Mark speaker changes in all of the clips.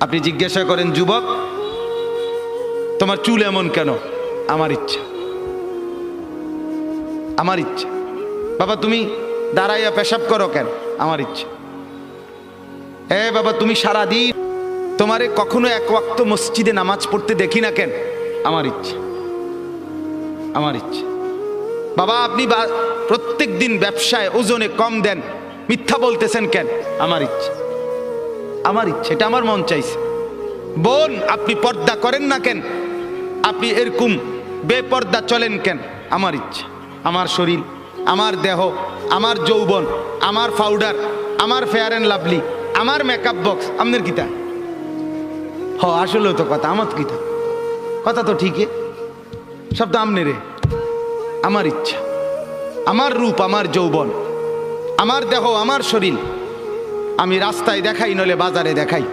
Speaker 1: আপনি জিজ্ঞাসা করেন, যুবক, তোমার চুল এমন কেন? আমার ইচ্ছা। আমার ইচ্ছা। বাবা, তুমি দাঁড়াইয়া পেশাব করো কেন? আমার ইচ্ছা। এ বাবা, তুমি সারা দিন তোমারে কখনো এক ওয়াক্ত মসজিদে নামাজ পড়তে দেখি না কেন? আমার ইচ্ছা। আমার ইচ্ছা। বাবা, আপনি প্রত্যেক দিন ব্যবসায় ওজনে কম দেন। মিথ্যা বলতেছেন কেন? আমার ইচ্ছা। আমার ইচ্ছা এটা আমার মন চাইছে। বোন, আপনি পর্দা করেন না কেন? আপনি এরকম বেপর্দা চলেন কেন? আমার ইচ্ছা, আমার শরীর, আমার দেহ, আমার যৌবন, আমার পাউডার আমার ফেয়ার অ্যান্ড লাভলি আমার মেকআপ বক্স আপনার কিতা হ, আসলেও তো কথা, আমার কিতা কথা তো ঠিকই। সব তো আমনে রে আমার ইচ্ছা, আমার রূপ, আমার যৌবন, আমার দেহ, আমার শরীর আমি রাস্তায় দেখাই নলে বাজারে দেখাই।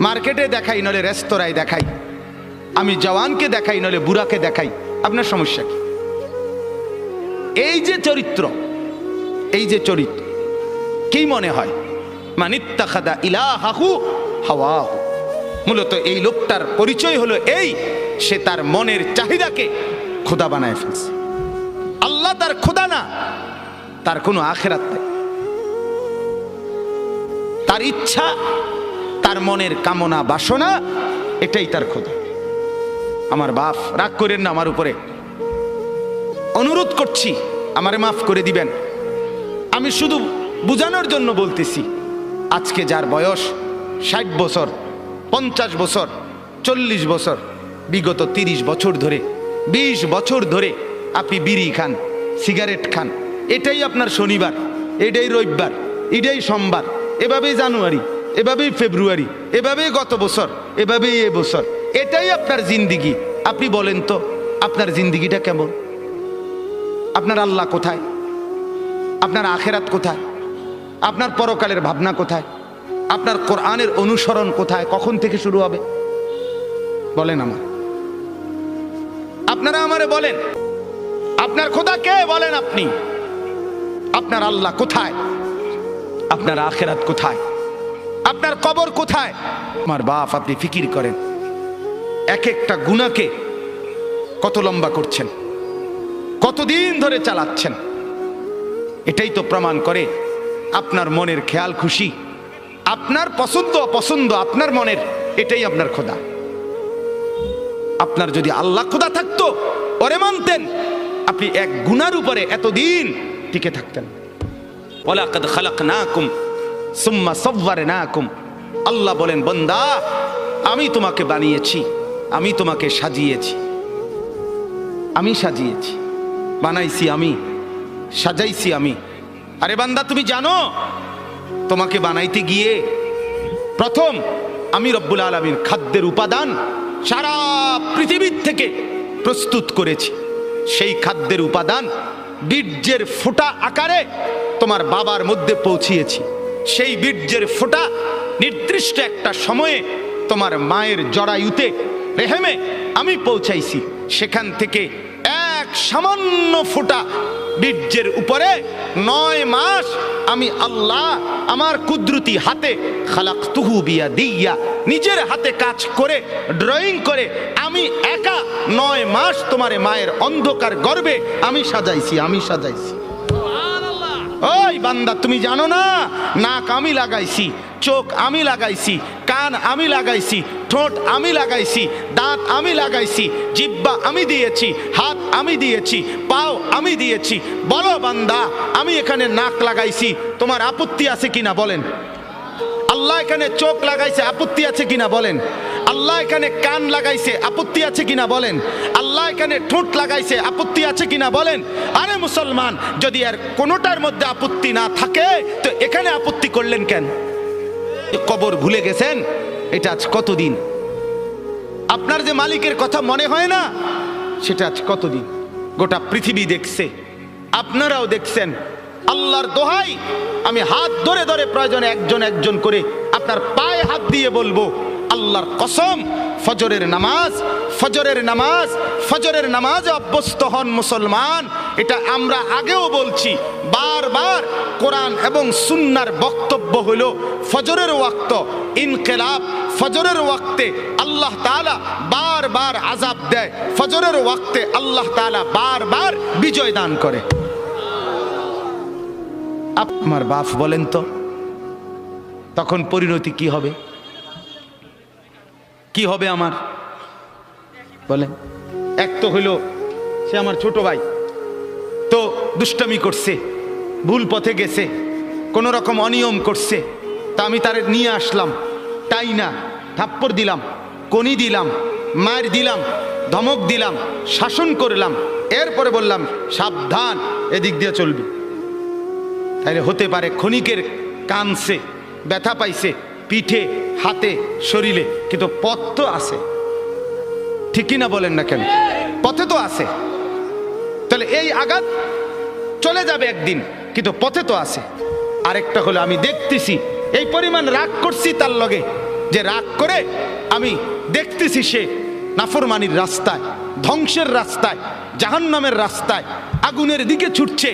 Speaker 1: মার্কেটে দেখাই নলে রেস্তোরাঁয় দেখাই। আমি জওয়ানকে দেখাই নলে বুড়াকে দেখাই। আপনার সমস্যা কি? এই যে চরিত্র, এই যে চরিত্র, কি মনে হয়? মানিত্তাখাদা ইলাহাহু হাওয়াহু। মূলত এই লোকটার পরিচয় হলো এই, সে তার মনের চাহিদাকে খোদা বানায় ফেলছে। আল্লাহ তার খোদা না, তার কোনো আখেরাত নাই। তার ইচ্ছা, তার মনের কামনা, বাসনা, এটাই তার খোদা আমার বাপ, রাগ করেন না আমার উপরে। অনুরোধ করছি, আমারে মাফ করে দিবেন। আমি শুধু বুঝানোর জন্য বলতেছি, আজকে যার বয়স ষাট বছর, পঞ্চাশ বছর, চল্লিশ বছর, বিগত তিরিশ বছর ধরে, বিশ বছর ধরে আপনি বিড়ি খান, সিগারেট খান, এটাই আপনার শনিবার, এটাই রবিবার, এটাই সোমবার। এভাবেই জানুয়ারি, এভাবেই ফেব্রুয়ারি, এভাবেই গত বছর, এভাবেই এ বছর। এটাই আপনার জিন্দিগি। আপনি বলেন তো, আপনার জিন্দিগিটা কেমন? আপনার আল্লাহ কোথায়? আপনার আখেরাত কোথায়? আপনার পরকালের ভাবনা কোথায়? আপনার কোরআনের অনুসরণ কোথায়? কখন থেকে শুরু হবে? বলেন আমার। আপনারা আমারে বলেন। আপনার খোদা কে বলেন আপনি? আপনার আল্লাহ কোথায়? আপনার আখেরাত কোথায়? আপনার কবর কোথায়? আমার বাপ আপনি ফিকির করেন। এক একটা গুণাকে কত লম্বা করছেন কতদিন ধরে চালাচ্ছেন এটাই তো প্রমাণ করে আপনার মনের খেয়াল খুশি আপনার পছন্দ অপছন্দ আপনার মনের এটাই আপনার খোদা। আপনার যদি আল্লাহ খোদা থাকতো ওরে মানতেন আপনি এক গুনার উপরে এতদিন টিকে থাকতেন। ওলাকাদ খালাক না কুম সুম্মা সব্বারে না কুম আল্লাহ বলেন, বন্দা, আমি তোমাকে বানিয়েছি, আমি তোমাকে সাজিয়েছি, আমি সাজিয়েছি, বানাইছি আমি, সাজাইছি আমি। আরে বান্দা, তুমি জানো, তোমাকে বানাইতে গিয়ে প্রথম আমি রব্বুল আলমীর খাদ্যের উপাদান সারা পৃথিবীর থেকে প্রস্তুত করেছি। সেই খাদ্যের উপাদান বীর্যের ফোঁটা আকারে তোমার বাবার মধ্যে পৌঁছিয়েছি। সেই বীর্যের ফোঁটা নির্দিষ্ট একটা সময়ে তোমার মায়ের জরায়ুতে, রেহেমে আমি পৌঁছাইছি। সেখান থেকে এক সামান্য ফোঁটা বীর্যের উপরে নয় মাস আমি আল্লাহ আমার কুদরতি হাতে খালাক তুহু বিয়া দিয়া নিজের হাতে কাজ করে ড্রয়িং করে আমি একা নয় মাস তোমার মায়ের অন্ধকার গর্বে আমি সাজাইছি আমি সাজাইছি। ওই বান্দা, তুমি জানো না? নাক আমি লাগাইছি, চোখ আমি লাগাইছি, কান আমি লাগাইছি, ঠোঁট আমি লাগাইছি, দাঁত আমি লাগাইছি, জিব্বা আমি দিয়েছি, হাত আমি দিয়েছি, পাও আমি দিয়েছি। বলো বান্দা, আমি এখানে নাক লাগাইছি, তোমার আপত্তি আছে কিনা বলেন? আল্লাহ এখানে চোখ লাগাইছে, আপত্তি আছে কিনা বলেন? আল্লাহ এখানে কান লাগাইছে, আপত্তি আছে কিনা বলেন? আল্লাহ এখানে ঠোঁট লাগাইছে, আপত্তি আছে কিনা বলেন? আরে মুসলমান, যদি আর কোনোটার মধ্যে আপত্তি না থাকে, তো এখানে আপত্তি করলেন কেন? কবর ভুলে গেছেন? এটা আজ কতদিন? আপনার যে মালিকের কথা মনে হয় না, সেটা আজ কতদিন? গোটা পৃথিবী দেখছে, আপনারাও দেখছেন। আল্লাহর দোহাই, আমি হাত ধরে ধরে প্রয়োজনে একজন একজন করে আপনার পায়ে হাত দিয়ে বলব আল্লাহর কসম, ফজরের নামাজ ফজরের নামাজ ফজরের নামাজ অভ্যস্ত হন মুসলমান। এটা আমরা আগেও বলছি, বারবার কোরআন এবং সুন্নার বক্তব্য হলো ফজরের ওয়াক্ত ইনকেলাব। ফজরের ওয়াক্তে আল্লাহ তাআলা বারবার আজাব দেয়। ফজরের ওয়াক্তে আল্লাহ তাআলা বারবার বিজয় দান করে। আমার বাপ বলেন তো, তখন পরিণতি কি হবে? কি হবে আমার? বলে, এক তো হইল সে আমার ছোট ভাই। তো দুষ্টামি করছে, ভুল পথে গেছে, কোনো রকম অনিয়ম করছে। তা আমি তারে নিয়ে আসলাম তাই না থাপ্পড় দিলাম, কনি দিলাম, মার দিলাম, ধমক দিলাম, শাসন করলাম। এরপরে বললাম, সাবধান, এদিক দিয়ে চলবি। তাহলে হতে পারে ক্ষণিকের কানছে, ব্যথা পাইছে, পিঠে হাতে, শরীরে, কিন্তু পথ তো আছে। ঠিকই না বলেন না কেন? পথে তো আছে। তাহলে এই আঘাত চলে যাবে একদিন, কিন্তু পথে তো আছে। আরেকটা হলো, আমি দেখতেছি, এই পরিমাণ রাগ করছি তার লগে, যে রাগ করে আমি দেখতেছি সে নাফরমানির রাস্তায়, ধ্বংসের রাস্তায়, জাহান্নামের রাস্তায়, আগুনের দিকে ছুটছে।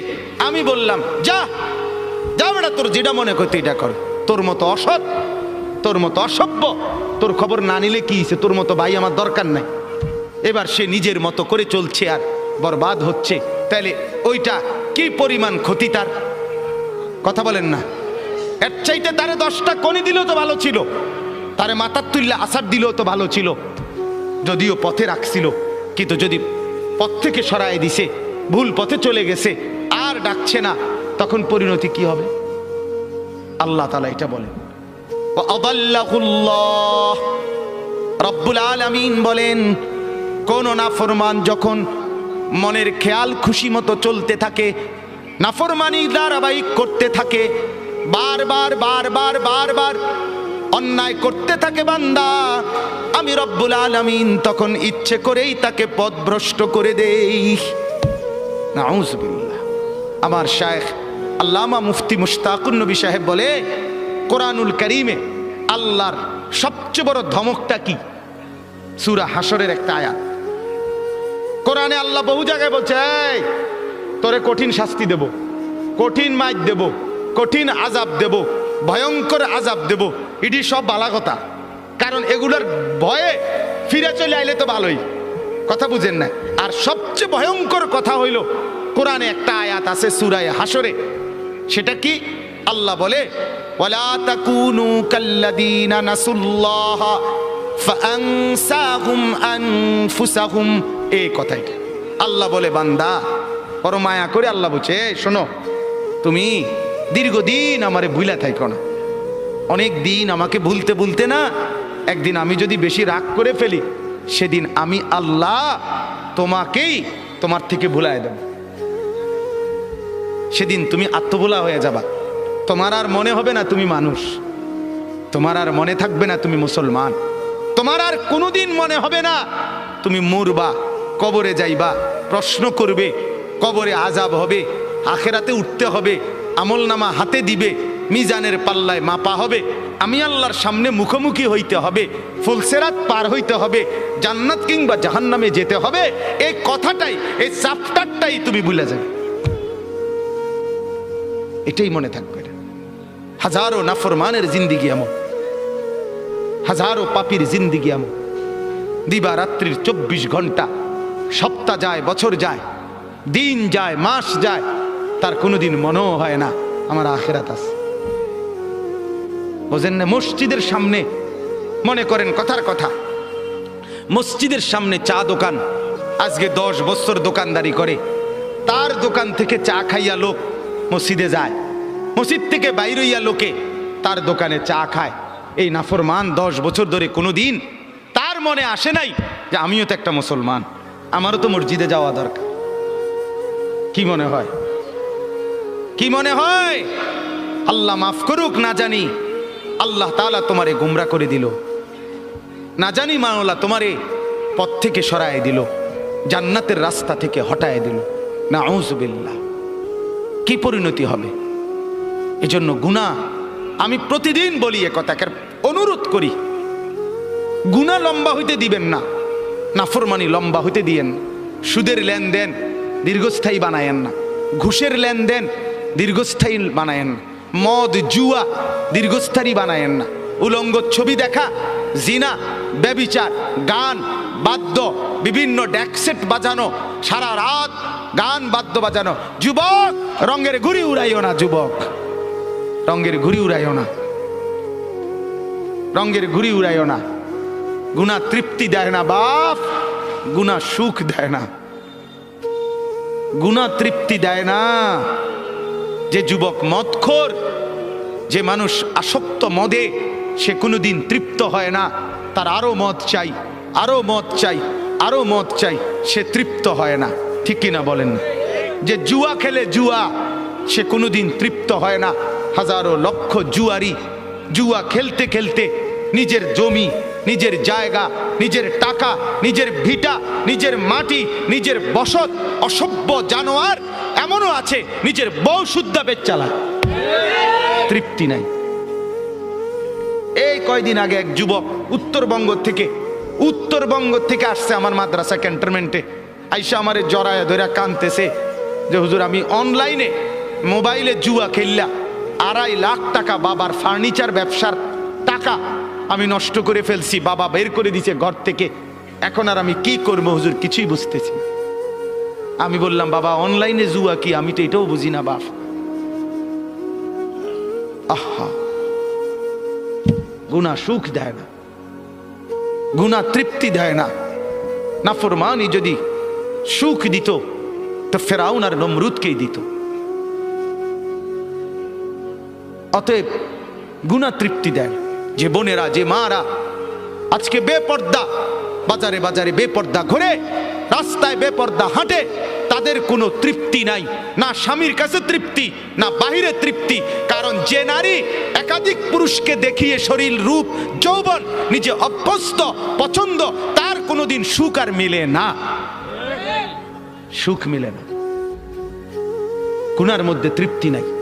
Speaker 1: আমি বললাম, যা যা বেটা, তোর যেটা মনে করতে এটা কর। তোর মতো অসৎ তোর মতো অসভ্য। তোর খবর না নিলে কি হইছে? তোর মতো ভাই আমার দরকার নাই। এবার সে নিজের মতো করে চলছে আর বরবাদ হচ্ছে। তাহলে ওইটা কি পরিমাণ ক্ষতি তার? কথা বলেন না। এর চাইতে তারে দশটা কনি দিলেও তো ভালো ছিল। তারে মাথার তুললে আসার দিলেও তো ভালো ছিল। যদিও পথে রাখছিল, কিন্তু যদি পথ থেকে সরায় দিছে, ভুল পথে চলে গেছে, আর ডাকছে না, তখন পরিণতি কি হবে? আল্লাহ তালা এটা বলেন। রব্বুল আলামিন বলেন, কোন নাফরমান যখন মনের খেয়াল খুশি মতো চলতে থাকে, নাফরমানি ধারাবাহিক করতে থাকে, বারবার বারবার বারবার অন্যায় করতে থাকে বান্দা, আমি রব্বুল আলামিন তখন ইচ্ছে করেই তাকে পথভ্রষ্ট করে দেই। আমার শায়েখ আল্লামা মুফতি মুশতাকুন নবী সাহেব বলে কোরআনুল করিমে আল্লাহর সবচেয়ে বড় ধমকটা কি? সুরা হাসরের একটা আয়াত। কোরআনে আল্লাহ বহু জায়গায় বলছে তোরে কঠিন শাস্তি দেব, কঠিন মাইক দেব, কঠিন আজাব দেব, ভয়ঙ্কর আজাব দেব এটি সব বালা কথা। কারণ এগুলোর ভয়ে ফিরে চলে আইলে তো ভালোই। কথা বুঝেন না আর সবচেয়ে ভয়ঙ্কর কথা হইল, কোরআনে একটা আয়াত আছে সুরায় হাসরে সেটা কি? আল্লাহ বলে আল্লাহ বলে, বান্দা, বড় মায়া করে আল্লাহ বলছে শোনো, তুমি দীর্ঘদিন আমারে ভুলা থাইকো না। অনেক দিন আমাকে ভুলতে ভুলতে না, একদিন আমি যদি বেশি রাগ করে ফেলি, সেদিন আমি আল্লাহ তোমাকেই তোমার থেকে ভুলায় দেব। সেদিন তুমি আত্মভোলা হয়ে যাবা। তোমার আর মনে হবে না তুমি মানুষ। তোমার আর মনে থাকবে না তুমি মুসলমান। তোমার আর কোনোদিন মনে হবে না তুমি মরবা, কবরে যাইবা, প্রশ্ন করবে, কবরে আজাব হবে, আখেরাতে উঠতে হবে আমল নামা হাতে দিবে, মিজানের পাল্লায় মাপা হবে, আমি আল্লাহর সামনে মুখোমুখি হইতে হবে ফুলসেরাত পার হইতে হবে, জান্নাত কিংবা জাহান্নামে যেতে হবে, এই কথাটাই, এই চাপ্টারটাই তুমি ভুলে যাবে। এটাই মনে থাকবে। হাজারো নাফরমানের জিন্দিগি এমন হাজারো পাপির জিন্দিগি এমন দিবা রাত্রির চব্বিশ ঘণ্টা, সপ্তাহ যায়, বছর যায়, দিন যায়, মাস যায়, তার কোনোদিন মনেও হয় না, আমার আখেরাত আছে। বোঝেন না, মসজিদের সামনে মনে করেন কথার কথা, মসজিদের সামনে চা দোকান, আজকে দশ বছর দোকানদারি করে, তার দোকান থেকে চা খাইয়া লোক মসজিদে যায়। মসজিদ থেকে বাইর হইয়া লোকে তার দোকানে চা খায়। এই নাফরমান দশ বছর ধরে কোনো দিন তার মনে আসে নাই যে আমিও তো একটা মুসলমান। আমারও তো মসজিদে যাওয়া দরকার। কি মনে হয়? কি মনে হয়? আল্লাহ মাফ করুক, না জানি আল্লাহ তাআলা তোমারে গুমরা করে দিল। না জানি মাওলা তোমারে পথ থেকে সরায় দিল, জান্নাতের রাস্তা থেকে হটায় দিল। না বিল্লাহ কি পরিণতি হবে? এজন্য গুণা আমি প্রতিদিন বলি এ কথাকে। অনুরোধ করি, গুণা লম্বা হইতে দিবেন না, নাফরমানি লম্বা হইতে দিয়েন, সুদের লেনদেন দীর্ঘস্থায়ী বানায়েন না, ঘুষের লেনদেন দীর্ঘস্থায়ী বানায়েন না, মদ, জুয়া দীর্ঘস্থায়ী বানায়েন না, উলঙ্গ ছবি দেখা, জিনা, ব্যবিচার, গান, বাদ্য, বিভিন্ন ড্যাকসেট বাজানো, সারা রাত গান, বাদ্য বাজানো, যুবক, রঙের ঘুড়ি উড়াইও না, যুবক। রঙের ঘুরি উড়াইও না। রঙের ঘুরি উড়াইও না। গুণা তৃপ্তি দেয় না বাপ, গুণা সুখ দেয় না। গুণা তৃপ্তি দেয় না। যে যুবক মদখোর, যে মানুষ আসক্ত মদে, সে কোনোদিন তৃপ্ত হয় না। তার আরও মদ চাই, আরও মদ চাই, আরও মদ চাই, সে তৃপ্ত হয় না। ঠিক কিনা বলেন? যে জুয়া খেলে জুয়া, সে কোনোদিন তৃপ্ত হয় না। হাজারো লক্ষ জুয়ারি, জুয়া খেলতে খেলতে নিজের জমি, নিজের জায়গা, নিজের টাকা, নিজের ভিটা, নিজের মাটি, নিজের বসত, অসভ্য জানোয়ার এমনও আছে নিজের বউ শুদ্ধা বেচ চালায় তৃপ্তি নাই। এই কয়দিন আগে এক যুবক উত্তরবঙ্গ থেকে উত্তরবঙ্গ থেকে আসছে আমার মাদ্রাসা ক্যান্টনমেন্টে। আইসা আমারে জড়ায় ধরে কানতেছে যে, হুজুর, আমি অনলাইনে মোবাইলে জুয়া খেললা আড়াই লাখ টাকা বাবার ফার্নিচার ব্যবসার টাকা আমি নষ্ট করে ফেলছি, বাবা বের করে দিছে ঘর থেকে। এখন আর আমি কি করব হুজুর, কিছুই বুঝতেছি। আমি বললাম, বাবা, অনলাইনে জুয়া কি? আমি তো এটাও বুঝি না, বাপ। আহা। গুণা সুখ দেয় না। গুণা তৃপ্তি দেয় না না। নাফরমানি যদি সুখ দিত, তো ফেরাউন আর নমরুদকেই দিত। অতএব গুণা তৃপ্তি দেয় না। যে বোনেরা, যে মারা, আজকে বেপর্দা, বাজারে বাজারে বেপর্দা ঘুরে, রাস্তায় বেপর্দা হাঁটে, তাদের কোনো তৃপ্তি নাই। না স্বামীর কাছে তৃপ্তি, না বাহিরে তৃপ্তি। কারণ যে নারী একাধিক পুরুষকে দেখিয়ে শরীর, রূপ, যৌবন নিজে অভ্যস্ত, পছন্দ, তার কোনোদিন সুখ আর মিলে না। সুখ মিলে না। গুনার মধ্যে তৃপ্তি নাই।